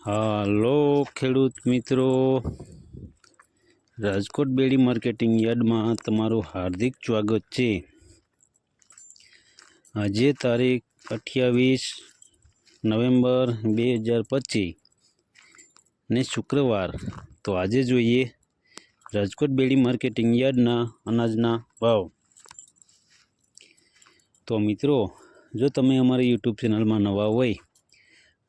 હાલો, ખેડૂત મિત્રો. રાજકોટ બેડી માર્કેટિંગ યાર્ડમાં તમારું હાર્દિક સ્વાગત છે. આજે તારીખ અઠ્યાવીસ નવેમ્બર બે હજાર પચીસ ને શુક્રવાર. તો આજે જોઈએ રાજકોટ બેડી માર્કેટિંગ યાર્ડના અનાજના ભાવ. તો મિત્રો, જો તમે અમારી યુટ્યુબ ચેનલમાં નવા હોય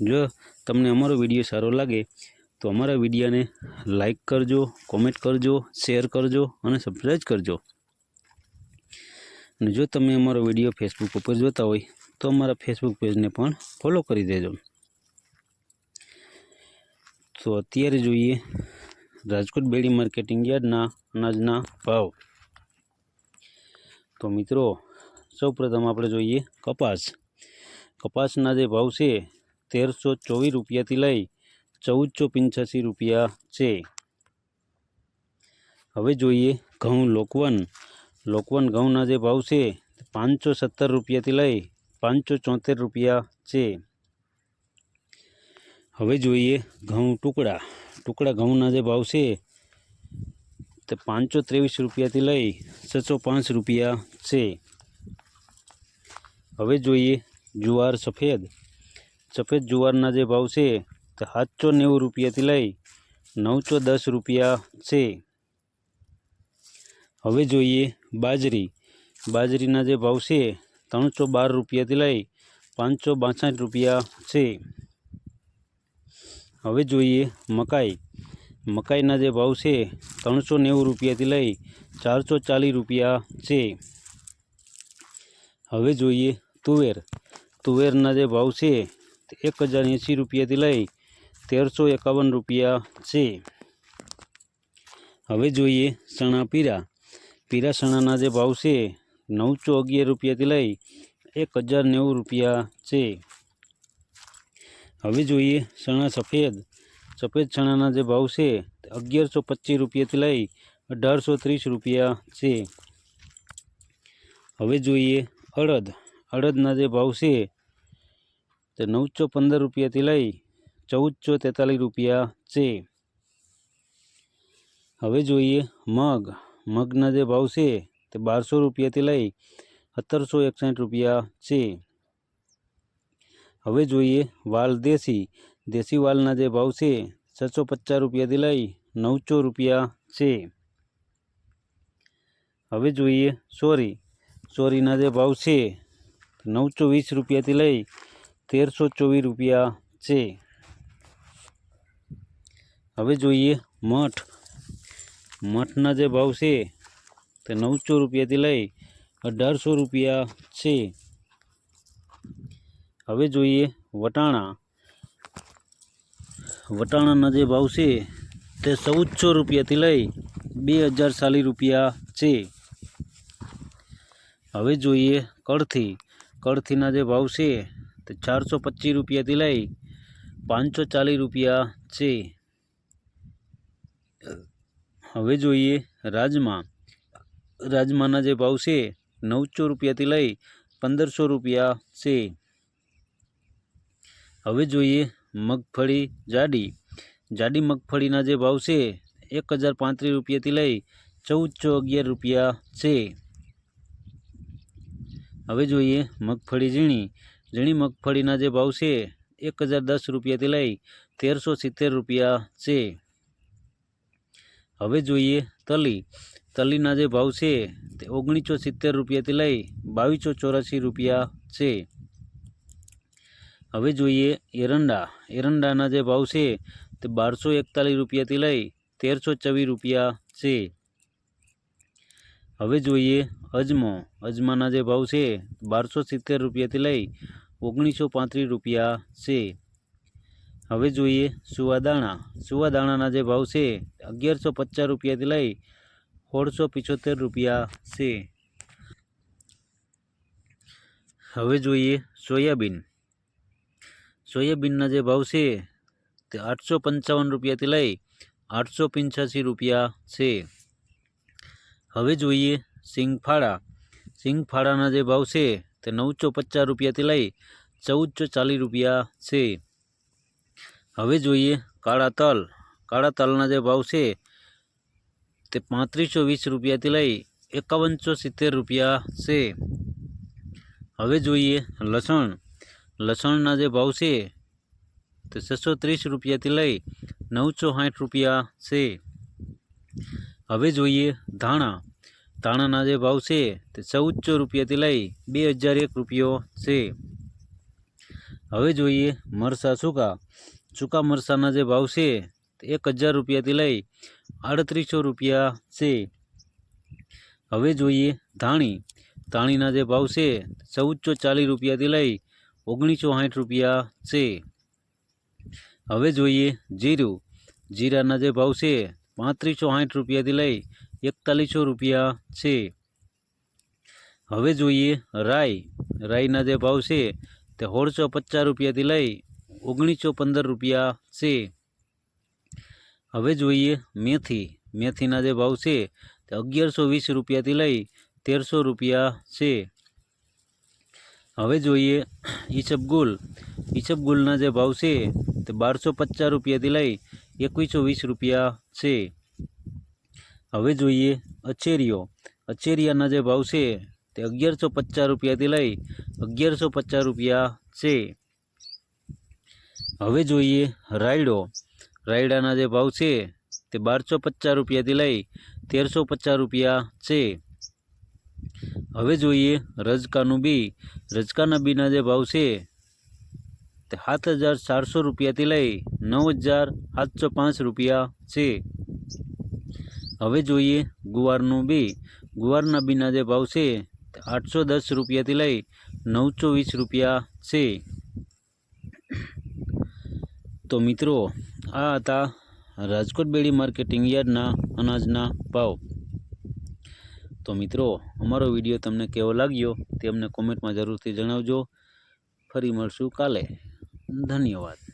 જો તમને અમારો વીડિયો સારો લાગે, તો અમારા વિડીયોને લાઈક કરજો કોમેન્ટ કરજો શેર કરજો અને સબસ્ક્રાઈબ કરજો. અને જો તમે અમારો વીડિયો ફેસબુક ઉપર જોતા હોય, તો અમારા ફેસબુક પેજને પણ ફોલો કરી દેજો. તો અત્યારે જોઈએ રાજકોટ બેડી માર્કેટિંગ યાર્ડના અનાજના ભાવ. તો મિત્રો, સૌપ્રથમ આપણે જોઈએ કપાસ. કપાસના જે ભાવ છે તેરસો ચોવીસ રૂપિયાથી લઈ ચૌદસો પંચ્યાસી રૂપિયા છે. હવે જોઈએ ઘઉં લોકવન. લોકવન ઘઉંના જે ભાવ છે, પાંચસો સત્તર રૂપિયાથી લઈ પાંચસો ચોતેર રૂપિયા છે. હવે જોઈએ ઘઉં ટુકડા. ટુકડા ઘઉંના જે ભાવ છે, તે પાંચસો ત્રેવીસ રૂપિયાથી લઈ છસો પાંચ રૂપિયા છે. હવે જોઈએ જુવાર સફેદ. સફેદ જુવારના જે ભાવ છે, તે સાતસો નેવું રૂપિયાથી લઈ નવસો દસ રૂપિયા છે. હવે જોઈએ બાજરી. બાજરીના જે ભાવ છે, ત્રણસો બાર રૂપિયાથી લઈ પાંચસો બાસઠ રૂપિયા છે. હવે જોઈએ મકાઈ. મકાઈના જે ભાવ છે, ત્રણસો નેવું રૂપિયાથી લઈ ચારસો ચાલીસ રૂપિયા છે. હવે જોઈએ તુવેર. તુવેરના જે ભાવ છે એક હજાર એંસી રૂપિયાથી લઈ તેરસો એકાવન રૂપિયા છે. હવે જોઈએ ચણા પીરા. પીરા ચણાના જે ભાવ છે, નવસો અગિયાર રૂપિયાથી લઈ એક હજાર નેવું રૂપિયા છે. હવે જોઈએ ચણા સફેદ. સફેદ ચણાના જે ભાવ છે, અગિયારસો પચીસ રૂપિયાથી લઈ અઢારસો ત્રીસ રૂપિયા છે. હવે જોઈએ અડદ. અડદના જે ભાવ છે તે નવસો પંદર રૂપિયાથી લઈ ચૌદસો તેતાલીસ રૂપિયા છે. હવે જોઈએ મગ. મગના જે ભાવ છે તે બારસો રૂપિયાથી લઈ સત્તરસો એકસઠ રૂપિયા છે. હવે જોઈએ વાલ દેશી. દેશી વાલના જે ભાવ છે છસો પચાસ રૂપિયાથી લઈ નવસો રૂપિયા છે. હવે જોઈએ સોરી. સોરીના જે ભાવ છે નવસો વીસ રૂપિયાથી લઈ તેરસો ચોવીસ રૂપિયા છે. હવે જોઈએ મઠ. મઠના જે ભાવ છે તે નવસો રૂપિયાથી લઈ અઢારસો રૂપિયા છે. હવે જોઈએ વટાણા. વટાણાના જે ભાવ છે તે ચૌદસો રૂપિયાથી લઈ બે હજાર ચાલીસ રૂપિયા છે. હવે જોઈએ કળથી. કળથીના જે ભાવ છે તે ચારસો પચીસ રૂપિયાથી લઈ પાંચસો ચાલીસ રૂપિયા છે. હવે જોઈએ રાજમા. રાજમાના જે ભાવ છે નવસો રૂપિયાથી લઈ પંદરસો રૂપિયા છે. હવે જોઈએ મગફળી જાડી. જાડી મગફળીના જે ભાવ છે એક હજાર પાંત્રીસ રૂપિયાથી લઈ ચૌદસો અગિયાર રૂપિયા છે. હવે જોઈએ મગફળી ઝીણી. ઝીણી મગફળીના જે ભાવ છે, એક હજાર દસ રૂપિયાથી લઈ તેરસો સિત્તેર રૂપિયા છે. હવે જોઈએ તલી. તલીના જે ભાવ છે, તે ઓગણીસો સિત્તેર રૂપિયાથી લઈ બાવીસો ચોરાસી રૂપિયા છે. હવે જોઈએ એરંડા. એરંડાના જે ભાવ છે, તે બારસો એકતાલીસ રૂપિયાથી લઈ તેરસો ચોવીસ રૂપિયા છે. હવે જોઈએ અજમો. અજમાના જે ભાવ છે, બારસો સિત્તેર રૂપિયાથી લઈ ઓગણીસો પાંત્રીસ રૂપિયા છે. હવે જોઈએ સુવાદાણા. સુવાદાણાના જે ભાવ છે, અગિયારસો પચાસ રૂપિયાથી લઈ સોળસો પિચોતેર રૂપિયા છે. હવે જોઈએ સોયાબીન. સોયાબીનના જે ભાવ છે, તે આઠસો પંચાવન રૂપિયાથી લઈ આઠસો પંચ્યાસી રૂપિયા છે. હવે જોઈએ સિંગફાળા. સિંગફાળાના જે ભાવ છે તે નવસો પચાસ રૂપિયાથી લઈ ચૌદસો ચાલીસ રૂપિયા છે. હવે જોઈએ કાળા તલ. કાળા તલના જે ભાવ છે, તે પાંત્રીસો વીસ રૂપિયાથી લઈ એકાવનસો સિત્તેર રૂપિયા છે. હવે જોઈએ લસણ. લસણના જે ભાવ છે, તે છસો ત્રીસ રૂપિયાથી લઈ નવસો સાઠ રૂપિયા છે. હવે જોઈએ ધાણા. ધાણાના જે ભાવ છે તે ચૌદસો રૂપિયાથી લઈ બે હજાર એક રૂપિયો છે. હવે જોઈએ મરસા સૂકા. સૂકા મરસાના જે ભાવ છે તે એક હજાર રૂપિયાથી લઈ આડત્રીસો રૂપિયા છે. હવે જોઈએ ધાણી. ધાણીના જે ભાવ છે ચૌદસો ચાલીસ રૂપિયાથી લઈ ઓગણીસો સાઠ રૂપિયા છે. હવે જોઈએ જીરું. જીરાના જે ભાવ છે પાંત્રીસો સાઠ રૂપિયાથી લઈ એકતાલીસો રૂપિયા છે. હવે જોઈએ રાઈ. રાઈના જે ભાવ છે તે સોળસો પચાસ રૂપિયાથી લઈ ઓગણીસો પંદર રૂપિયા છે. હવે જોઈએ મેથી. મેથીના જે ભાવ છે તે અગિયારસો વીસ રૂપિયાથી લઈ તેરસો રૂપિયા છે. હવે જોઈએ ઈસબગુલ ઈસબગુલના જે ભાવ છે તે બારસો પચાસ રૂપિયાથી લઈ એકવીસો વીસ રૂપિયા છે. હવે જોઈએ અચેરીઓ અચેરિયાના જે ભાવ છે તે અગિયારસો પચાસ રૂપિયાથી લઈ અગિયારસો પચાસ રૂપિયા છે. હવે જોઈએ રાયડો. રાયડાના જે ભાવ છે તે બારસો પચાસ રૂપિયાથી લઈ તેરસો પચાસ રૂપિયા છે. હવે જોઈએ રજકાનું બી. રજકાના બીના જે ભાવ છે તે સાત હજાર ચારસો રૂપિયાથી લઈ નવ હજાર સાતસો પાંચ રૂપિયા છે. હવે જોઈએ ગુવારનું બી. ગુવારના બીના જે ભાવ છે, આઠસો દસ રૂપિયાથી લઈ નવસો વીસ રૂપિયા છે. તો મિત્રો, આ હતા રાજકોટ બેડી માર્કેટિંગ યાર્ડના અનાજના ભાવ. તો મિત્રો, અમારો વીડિયો તમને કેવો લાગ્યો તે અમને કોમેન્ટમાં જરૂરથી જણાવજો. ફરી મળશું કાલે. ધન્યવાદ.